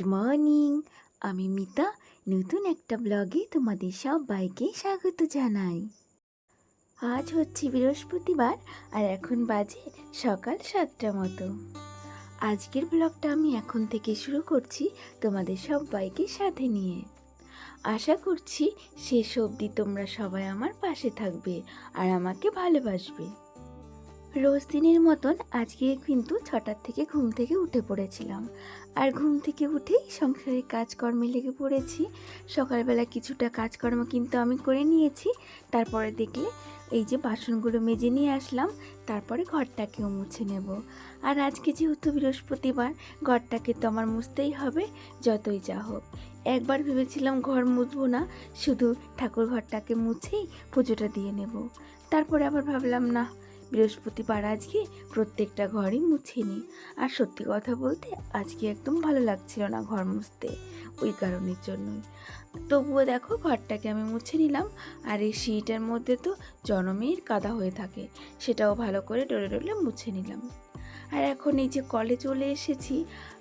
Good morning আমি মিতা, নতুন একটা ব্লগে তোমাদের সবাইকে স্বাগত জানাই। আজ হচ্ছে বৃহস্পতিবার আর এখন বাজে সকাল সাতটা মতো। আজকের ব্লগটা আমি এখন থেকে শুরু করছি তোমাদের সবাইকে সাথে নিয়ে। আশা করছি শেষ অবধি তোমরা সবাই আমার পাশে থাকবে আর আমাকে ভালোবাসবে। রোজ দিনের মতন আজকে কিন্তু ছটার থেকে ঘুম থেকে উঠে পড়েছিলাম। আর ঘুম থেকে উঠেই সংসারের কাজকর্মে লেগে পড়েছি। সকালবেলা কিছুটা কাজকর্ম কিন্তু আমি করে নিয়েছি। তারপরে দেখলে এই যে বাসনগুলো মেজে নিয়ে আসলাম, তারপরে ঘরটাকেও মুছে নেব। আর আজকে যেহেতু বৃহস্পতিবার, ঘরটাকে তো আমার মুছতেই হবে, যতই যা হোক। একবার ভেবেছিলাম ঘর মুছবো না, শুধু ঠাকুর ঘরটাকে মুছেই পুজোটা দিয়ে নেব। তারপরে আবার ভাবলাম, না বৃহস্পতিবার আজকে প্রত্যেকটা ঘরই মুছে নিই আর সত্যি কথা বলতে আজকে একদম ভালো লাগছিল না ঘর মুছতে, ওই কারণের জন্যই। তবুও দেখো ঘরটাকে আমি মুছে নিলাম, আর এই সিঁড়িটার মধ্যে তো জনমের কাদা হয়ে থাকে, সেটাও ভালো করে ডলে ডলে মুছে নিলাম। আর এখন এই যে কলে চলে এসেছি,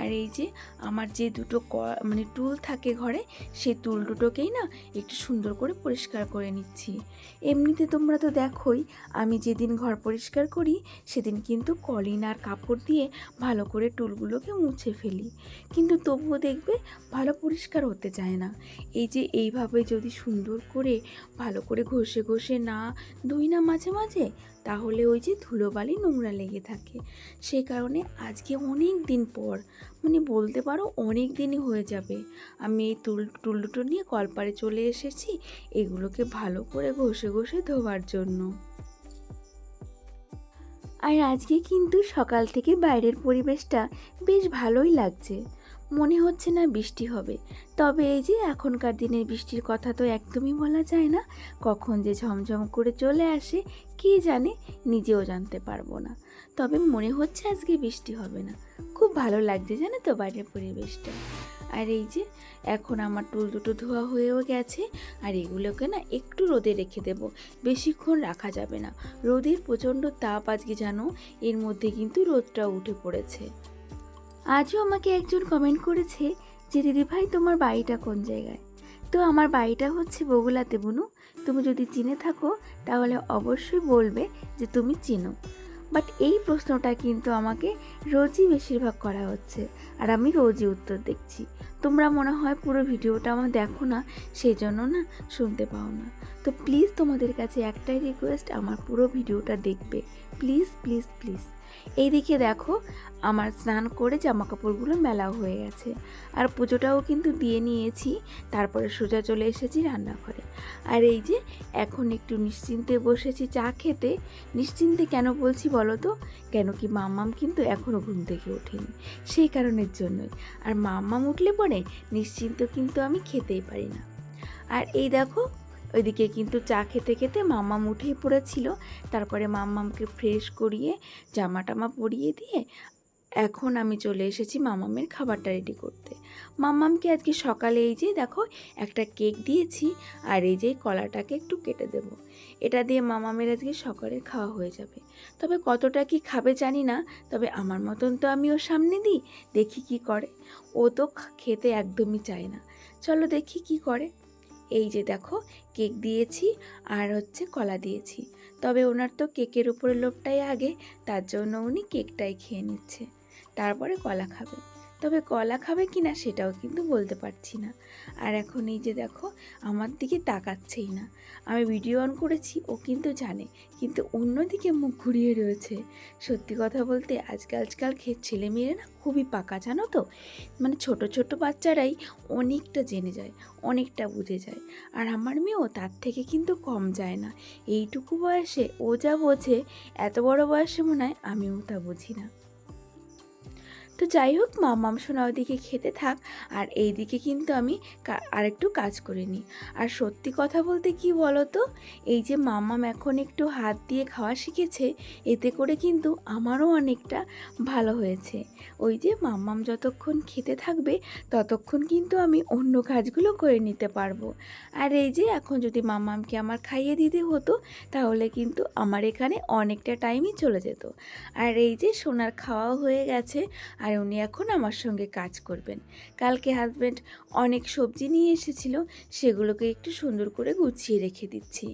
আর এই যে আমার যে দুটো ক মানে টুল থাকে ঘরে, সেই টুল দুটোকেই না একটু সুন্দর করে পরিষ্কার করে নিচ্ছি। এমনিতে তোমরা তো দেখোই, আমি যেদিন ঘর পরিষ্কার করি, সেদিন কিন্তু কলিন আর কাপড় দিয়ে ভালো করে টুলগুলোকে মুছে ফেলি। কিন্তু তবুও দেখবে ভালো পরিষ্কার হতে চায় না। এই যে এইভাবে যদি সুন্দর করে, ভালো করে ঘষে ঘষে না ধুই না মাঝে মাঝে তাহলে ওই যে ধুলোবালি নোংরা লেগে থাকে। সেই কারণে আজকে অনেক দিন পর মানে বলতে পারো অনেক দিনই হয়ে যাবে। আমি এই টুল টুলটুটো নিয়ে কলপারে চলে এসেছি, এগুলোকে ভালো করে ঘষে ঘষে ধোয়ার জন্য। আর আজকে কিন্তু সকাল থেকে বাইরের পরিবেশটা বেশ ভালোই লাগছে। মনে হচ্ছে না বৃষ্টি হবে। তবে এই যে এখনকার দিনের বৃষ্টির কথা তো একদমই বলা যায় না। কখন যে ঝমঝম করে চলে আসে, কে জানে? নিজেও জানতে পারব না। তবে মনে হচ্ছে আজকে বৃষ্টি হবে না। খুব ভালো লাগছে জানো তো বাইরের পরিবেশটা। আর এই যে এখন আমার টুল দুটো ধোয়া হয়েও গেছে, আর এগুলোকে না একটু রোদে রেখে দেব। বেশিক্ষণ রাখা যাবে না। রোদের প্রচণ্ড তাপ আজকে জানো? এর মধ্যে কিন্তু রোদটা উঠে পড়েছে। আজও আমাকে একজন কমেন্ট করেছে যে, দিদি ভাই, তোমার বাড়িটা কোন জায়গায়? তো আমার বাড়িটা হচ্ছে বগুলাতে, বুনু। তুমি যদি চিনে থাকো, তাহলে অবশ্যই বলবে যে, তুমি চিনো। বাট এই প্রশ্নটা কিন্তু আমাকে রোজই বেশিরভাগ করা হচ্ছে, আর আমি রোজই উত্তর দেখছি। তোমরা মনে হয় পুরো ভিডিওটা আমার দেখো না সেই জন্য না শুনতে পাও না। তো প্লিজ তোমাদের কাছে একটাই রিকোয়েস্ট আমার পুরো ভিডিওটা দেখবে। প্লিজ প্লিজ প্লিজ এইদিকে দেখো, আমার স্নান করে জামা কাপড়গুলো মেলা হয়ে গেছে। আর পুজোটাও কিন্তু দিয়ে নিয়েছি, তারপরে সোজা চলে এসেছি রান্নাঘরে। আর এই যে, এখন একটু নিশ্চিন্তে বসেছি চা খেতে। নিশ্চিন্তে কেন বলছি বলো তো? কেন কি মাম্মাম কিন্তু এখনও ঘুম থেকে ওঠেনি। সেই কারণের জন্যই। আর মাম্মাম উঠলে পরে নিশ্চিন্ত কিন্তু আমি খেতেই পারি না। আর এই দেখো ওইদিকে কিন্তু চা খেতে খেতে মাম্মাম উঠেই পড়েছিল। তারপরে মাম্মামকে ফ্রেশ করিয়ে জামা টামা পরিয়ে দিয়ে এখন আমি চলে এসেছি মামামের খাবারটা রেডি করতে। মাম্মামকে আজকে সকালে এই যে দেখো একটা কেক দিয়েছি আর এই যে কলাটাকে একটু কেটে দেব। এটা দিয়ে মামামের আজকে সকালের খাওয়া হয়ে যাবে। তবে কতটা কি খাবে জানি না, তবে আমার মতন তো আমি ওর সামনে দিই, দেখি কি করে। ও তো খেতে একদমই চায় না। চলো দেখি কি করে। এই যে দেখো, কেক দিয়েছি আর হচ্ছে কলা দিয়েছি। তবে ওনার তো কেকের উপরে লোভটাই আগে, তার জন্য উনি কেকটাই খেয়ে নিচ্ছে। তারপরে কলা খাবে। তবে কলা খাবে কি না সেটাও কিন্তু বলতে পারছি না। আর এখন এই যে দেখো, আমার দিকে তাকাচ্ছেই না। আমি ভিডিও অন করেছি, ও কিন্তু জানে, কিন্তু অন্যদিকে মুখ ঘুরিয়ে রয়েছে। সত্যি কথা বলতে আজকাল আজকাল খে ছেলে মেয়েরা না খুবই পাকা, জানো তো? মানে ছোট ছোট বাচ্চারাই অনেকটা জেনে যায়, অনেকটা বুঝে যায়। আর আমার মেয়েও তার থেকে কিন্তু কম যায় না। এইটুকু বয়সে ও যা বোঝে, এত বড় বয়সে মনে হয় আমিও তা বুঝি না। তো যাই হোক মামাম সোনা ওদিকে খেতে থাক। আর এই দিকে কিন্তু আমি আরেকটু কাজ করে নিই। আর সত্যি কথা বলতে কি বলো তো এই যে মামাম এখন একটু হাত দিয়ে খাওয়া শিখেছে, এতে করে কিন্তু আমারও অনেকটা ভালো হয়েছে। ওই যে মাম্মাম যতক্ষণ খেতে থাকবে, ততক্ষণ কিন্তু আমি অন্য কাজগুলো করে নিতে পারব। আর এই যে এখন যদি মাম্মামকে আমার খাইয়ে দিতে হতো, তাহলে কিন্তু আমার এখানে অনেকটা টাইমই চলে যেত। আর এই যে সোনার খাওয়াও হয়ে গেছে, আর আর উনি এখন আমার সঙ্গে কাজ করবেন। কালকে হাজব্যান্ড অনেক সবজি নিয়ে এসেছিল, সেগুলোকে একটু সুন্দর করে গুছিয়ে রেখে দিচ্ছি।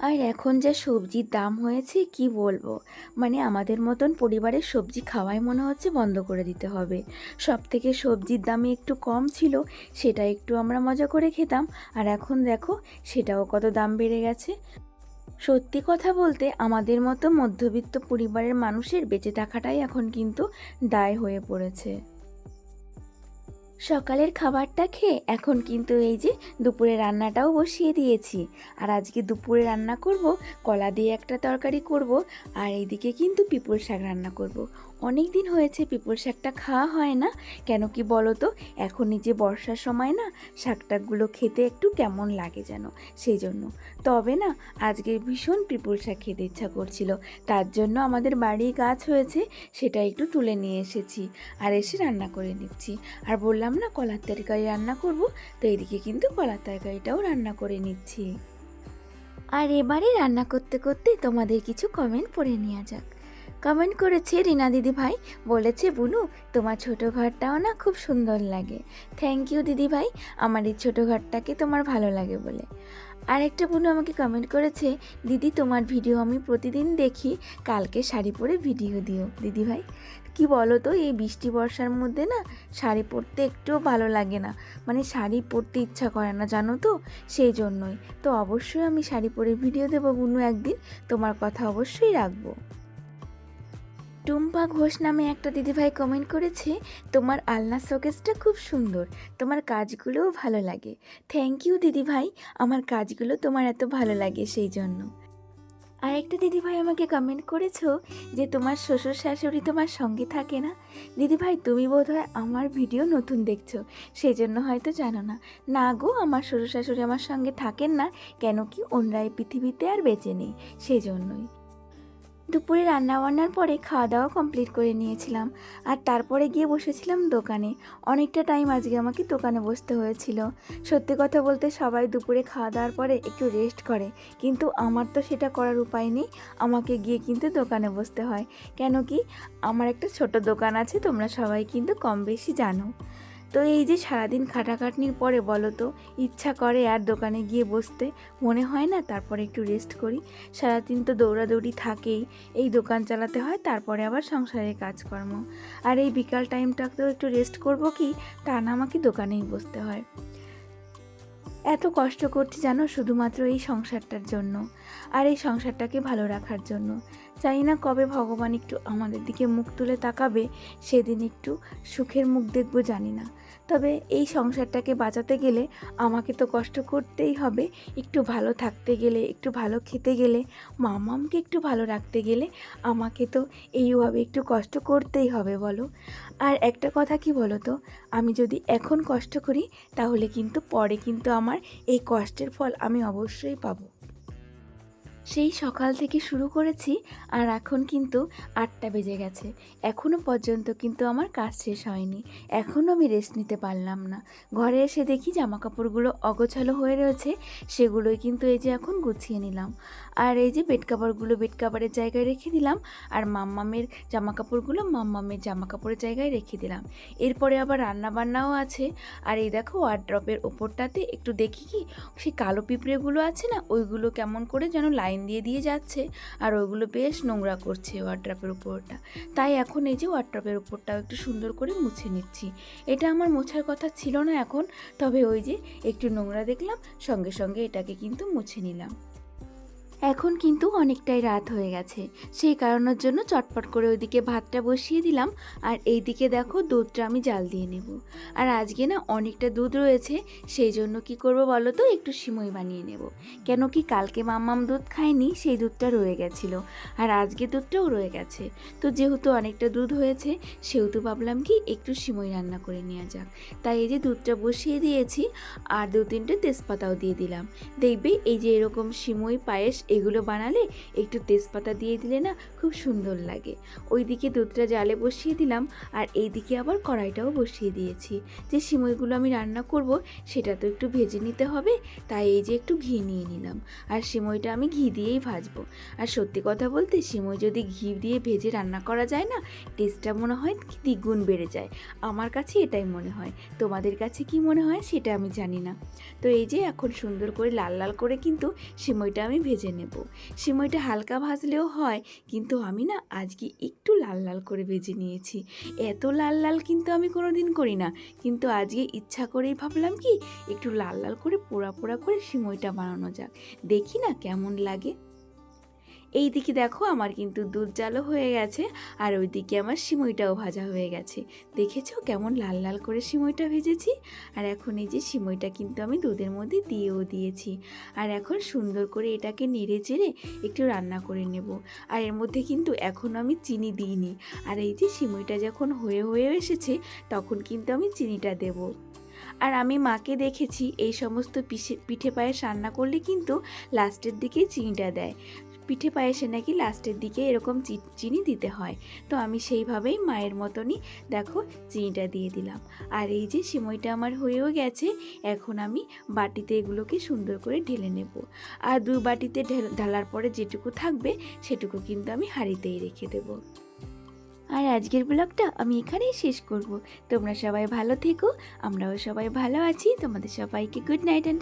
আর এখন যা সবজির দাম হয়েছে, কি বলব? মানে আমাদের মতন পরিবারের সবজি খাওয়াই মনে হচ্ছে বন্ধ করে দিতে হবে। সব থেকে সবজির দামে একটু কম ছিল, সেটা একটু আমরা মজা করে খেতাম। আর এখন দেখো, সেটাও কত দাম বেড়ে গেছে। সত্যি কথা বলতে আমাদের মতো মধ্যবিত্ত পরিবারের মানুষের বেঁচে থাকাটাই এখন কিন্তু দায় হয়ে পড়েছে সকালের খাবারটা খেয়ে এখন কিন্তু এই যে দুপুরে রান্নাটাও বসিয়ে দিয়েছি আর আজকে দুপুরে রান্না করব, কলা দিয়ে একটা তরকারি করব, আর এইদিকে কিন্তু পিপুল শাক রান্না করব। অনেক দিন হয়েছে, পিপল শাকটা খাওয়া হয় না। কেন কি বলো তো এখন যে বর্ষার সময় না, শাকটাকগুলো খেতে একটু কেমন লাগে যেন, সেই জন্য। তবে না, আজকে ভীষণ পিপল শাক খেতে ইচ্ছা করছিল। তার জন্য আমাদের বাড়ি গাছ হয়েছে, সেটা একটু তুলে নিয়ে এসেছি আর এসে রান্না করে নিচ্ছি। আর বললাম না, কলার তরকারি রান্না করব, তো এদিকে কিন্তু কলার তরকারিটাও রান্না করে নিচ্ছি। আর এবারে রান্না করতে করতে তোমাদের কিছু কমেন্ট পড়ে নেওয়া যাক। কমেন্ট করেছে রিনা দিদি ভাই। বলেছে, বুনু, তোমার ছোটো ঘরটাও না খুব সুন্দর লাগে। থ্যাংক ইউ দিদি ভাই, আমার এই ছোটো ঘরটাকে তোমার ভালো লাগে বলে। আর একটা বুনু আমাকে কমেন্ট করেছে, দিদি, তোমার ভিডিও আমি প্রতিদিন দেখি, কালকে শাড়ি পরে ভিডিও দিও। দিদি ভাই, কি বলো তো, এই বৃষ্টি বর্ষার মধ্যে না শাড়ি পরতে একটুও ভালো লাগে না। মানে শাড়ি পরতে ইচ্ছা করে না, জানো তো? সেই জন্যই। তো অবশ্যই আমি শাড়ি পরে ভিডিও দেবো বুনু একদিন। তোমার কথা অবশ্যই রাখব। টুম্পা ঘোষ নামে একটা দিদিভাই কমেন্ট করেছে, তোমার আলনা শোকেসটা খুব সুন্দর, তোমার কাজগুলোও ভালো লাগে। থ্যাংক ইউ দিদিভাই, আমার কাজগুলো তোমার এত ভালো লাগে সেই জন্য। আর একটা দিদিভাই আমাকে কমেন্ট করেছ যে, তোমার শ্বশুর শাশুড়ি তোমার সঙ্গে থাকে না? দিদিভাই, তুমি বোধহয় আমার ভিডিও নতুন দেখছ সেই জন্য হয়তো জানো না। না গো, আমার শ্বশুর শাশুড়ি আমার সঙ্গে থাকেন না, কেন কি ওনরা এই পৃথিবীতে আর বেঁচে নেই সেই জন্যই দুপুরে রান্না বান্নার পরে খাওয়া দাওয়া কমপ্লিট করে নিয়েছিলাম। আর তারপরে গিয়ে বসেছিলাম দোকানে। অনেকটা টাইম আজকে আমাকে দোকানে বসতে হয়েছিল। সত্যি কথা বলতে সবাই দুপুরে খাওয়া দাওয়ার পরে একটু রেস্ট করে। কিন্তু আমার তো সেটা করার উপায় নেই। আমাকে গিয়ে কিন্তু দোকানে বসতে হয়। কেন কি? আমার একটা ছোট দোকান আছে, তোমরা সবাই কিন্তু কম বেশি জানো। তো এই যে সারাদিন খাটাখাটনির পরে বলো তো, ইচ্ছা করে আর দোকানে গিয়ে বসতে মনে হয় না? তারপরে একটু রেস্ট করি। সারাদিন তো দৌড়াদৌড়ি থাকেই, এই দোকান চালাতে হয়, তারপরে আবার সংসারের কাজকর্ম। আর এই বিকাল টাইমটাতেও একটু রেস্ট করব কি? তা না আমাকে দোকানেই বসতে হয়। এত কষ্ট করছি জানো শুধুমাত্র এই সংসারটার জন্য, আর এই সংসারটাকে ভালো রাখার জন্য। চাই না কবে ভগবান একটু আমাদের দিকে মুখ তুলে তাকাবে, সেদিন একটু সুখের মুখ দেখব জানি না। তবে এই সংসারটাকে বাঁচাতে গেলে আমাকে তো কষ্ট করতেই হবে। একটু ভালো থাকতে গেলে, একটু ভালো খেতে গেলে, মামামকে একটু ভালো রাখতে গেলে আমাকে তো এইভাবে একটু কষ্ট করতেই হবে বলো। আর একটা কথা কি বলো তো? আমি যদি এখন কষ্ট করি, তাহলে কিন্তু পরে কিন্তু আমার এই কষ্টের ফল আমি অবশ্যই পাবো। সেই সকাল থেকে শুরু করেছি আর এখন কিন্তু আটটা বেজে গেছে। এখনও পর্যন্ত কিন্তু আমার কাজ শেষ হয়নি। এখনও আমি রেস্ট নিতে পারলাম না। ঘরে এসে দেখি জামা কাপড়গুলো অগোছালো হয়ে রয়েছে, সেগুলোই কিন্তু এই যে এখন গুছিয়ে নিলাম। আর এই যে বেড কাপড়গুলো বেড কাপড়ের জায়গায় রেখে দিলাম আর মাম্মামের জামা কাপড়গুলো মাম্মামের জামা কাপড়ের জায়গায় রেখে দিলাম। এরপরে আবার রান্না বান্নাও আছে। আর এই দেখো ওয়ার্ড্রপের ওপরটাতে একটু দেখি কি, সেই কালো পিঁপড়েগুলো আছে না, ওইগুলো কেমন করে যেন লাইন দিয়ে দিয়ে যাচ্ছে আর ওইগুলো বেশ নোংরা করছে ওয়ার্ড্রাপের উপরটা। তাই এখন এই যে ওয়ার্ড্রাপের উপরটাও একটু সুন্দর করে মুছে নিচ্ছি। এটা আমার মোছার কথা ছিল না এখন, তবে ওই যে একটু নোংরা দেখলাম, সঙ্গে সঙ্গে এটাকে কিন্তু মুছে নিলাম। এখন কিন্তু অনেকটাই রাত হয়ে গেছে। সেই কারণের জন্য চটপট করে ওইদিকে ভাতটা বসিয়ে দিলাম, আর এইদিকে দেখো দুধটা আমি জাল দিয়ে নেব। আর আজকে না অনেকটা দুধ রয়েছে, সেই জন্য কি করব বলো তো, একটু সিমই বানিয়ে নেব। কেন কি কালকে মাম্মাম দুধ খায়নি, সেই দুধটা রয়ে গেছিল, আর আজকে দুধটাও রয়ে গেছে। তো যেহেতু অনেকটা দুধ হয়েছে, সেহেতু ভাবলাম কি একটু সিমই রান্না করে নেওয়া যাক। তাই এই যে দুধটা বসিয়ে দিয়েছি, আর দু তিনটে তেজপাতাও দিয়ে দিলাম। দেখবে এই যে এরকম সিমই পায়েস এগুলো বানালে একটু তেজপাতা দিয়ে দিলে না খুব সুন্দর লাগে। ওইদিকে দুধটা জালে বসিয়ে দিলাম আর এইদিকে আবার কড়াইটাও বসিয়ে দিয়েছি। যে সিমইগুলো আমি রান্না করব সেটা তো একটু ভেজে নিতে হবে, তাই এই যে একটু ঘি নিয়ে নিলাম। আর সিমইটা আমি ঘি দিয়েই ভাজবো। আর সত্যি কথা বলতে সিমই যদি ঘি দিয়ে ভেজে রান্না করা যায় না টেস্টটা মনে হয় দ্বিগুণ বেড়ে যায়। আমার কাছে এটাই মনে হয়। তোমাদের কাছে কি মনে হয় সেটা আমি জানি না। তো এই যে এখন সুন্দর করে লাল লাল করে কিন্তু সিমইটা আমি ভেজে নেব। সিমইটা হালকা ভাজলেও হয়, কিন্তু আমি না আজকে একটু লাল লাল করে ভেজে নিয়েছি। এত লাল লাল কিন্তু আমি কোনো দিন করি না। কিন্তু আজকে ইচ্ছা করেই ভাবলাম কি, একটু লাল লাল করে পোড়া পোড়া করে সিমইটা বানানো যাক। দেখি না কেমন লাগে। এই দিকে দেখো আমার কিন্তু দুধ জালও হয়ে গেছে আর ওই দিকে আমার সিমইটাও ভাজা হয়ে গেছে। দেখেছ কেমন লাল লাল করে সিমইটা ভেজেছি? আর এখন এই যে সিমইটা কিন্তু আমি দুধের মধ্যে দিয়েও দিয়েছি। আর এখন সুন্দর করে এটাকে নেড়ে চেড়ে একটু রান্না করে নেব। আর এর মধ্যে কিন্তু এখনও আমি চিনি দিইনি। আর এই যে সিমইটা যখন হয়ে হয়ে এসেছে তখন কিন্তু আমি চিনিটা দেবো। আর আমি মাকে দেখেছি এই সমস্ত পিঠে পায়েস রান্না করলে কিন্তু লাস্টের দিকে চিনিটা দেয়। পিঠে পায়েসে নাকি লাস্টের দিকে এরকম চিনি দিতে হয়। তো আমি সেইভাবেই মায়ের মতনই দেখো চিনিটা দিয়ে দিলাম। আর এই যে সিমইটা আমার হয়েও গেছে, এখন আমি বাটিতে এগুলোকে সুন্দর করে ঢেলে নেব। আর দু বাটিতে ঢেল- ঢালার পরে যেটুকু থাকবে, সেটুকু কিন্তু আমি হাঁড়িতেই রেখে দেবো। আর আজকের ব্লগটা আমি এখানেই শেষ করব। তোমরা সবাই ভালো থেকো, আমরাও সবাই ভালো আছি। তোমাদের সবাইকে গুড নাইট অ্যান্ড